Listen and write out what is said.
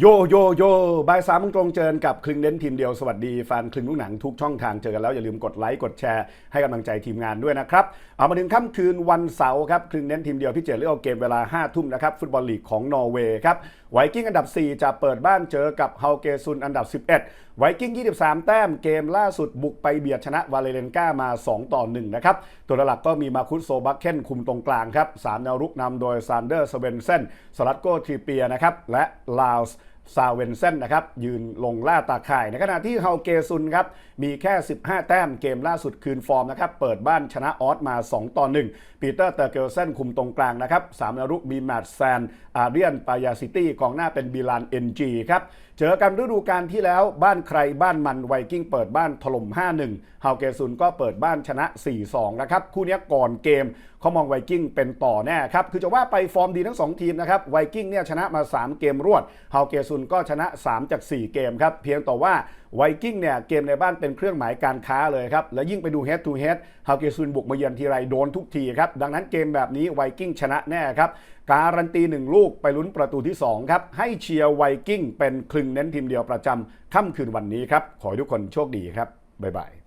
โยโยโยบ่ายสามมงตรงเจอกับคลึงเน้นทีมเดียวสวัสดีแฟนคลึงลูกหนังทุกช่องทางเจอกันแล้ว อย่าลืมกดไลค์กดแชร์ให้กำลังใจทีมงานด้วยนะครับ เอามาถึงค่ำคืนวันเสาร์ครับคลึงเน้นทีมเดียวพี่เจเลือกเอาเกมเวลา5้าทุ่มนะครับฟุตบอลลีกของนอร์เวย์ครับไวกิ้งอันดับ 4 จะเปิดบ้านเจอกับเฮาเกซุนอันดับ 11 ไวกิ้ง 23 แต้มเกมล่าสุดบุกไปเบียดชนะวาเลเรนกามา 2 ต่อ 1 นะครับ ตัวหลักก็มีมาคุสโซบักเคนคุมตรงกลางครับสามแนวรุกนำโดยซานเดอร์สเวนเซนสลัดโกทริเปียนะครับและลาวส์ ซาเวนเซนนะครับยืนลงล่าตาข่าย ในขณะที่เฮาเกซุนครับมีแค่ 15 แต้มเกมล่าสุดคืนฟอร์มนะครับเปิดบ้านชนะออสมา 2 ต่อ 1 ปีเตอร์เตอร์เกลเซนคุมตรงกลางนะครับสามนรุกมีแมตต์แซน อาเรียน ปายาซิตี้กองหน้าเป็นบิลานเอ็นจีครับเจอกันฤดูกาลที่แล้วบ้านใครบ้านมันไวกิ้งเปิดบ้านถล่ม 5-1 เฮาเกซุนก็เปิดบ้านชนะ 4-2 นะครับ คู่นี้ก่อนเกมเขามองไวกิ้งเป็นต่อแน่ครับคือจะว่าไปฟอร์มดีทั้ง 2 ทีมนะครับไวกิ้งเนี่ยชนะมา 3 เกมรวดเฮาเกซุนก็ชนะ 3 จาก 4 เกมครับ เพียงแต่ว่าไวกิ้งเนี่ยเกมในบ้านเป็นเครื่องหมายการค้าเลยครับ และยิ่งไปดู head to head ฮาเกซุนบุกมาเยือนทีไรโดนทุกทีครับ ดังนั้นเกมแบบนี้ไวกิ้งชนะแน่ครับ การันตีหนึ่งลูกไปลุ้นประตูที่ 2 ครับ ให้เชียร์ไวกิ้งเป็นคลึงเน้นทีมเดียวประจำค่ำคืนวันนี้ครับ ขอให้ทุกคนโชคดีครับบ๊ายบาย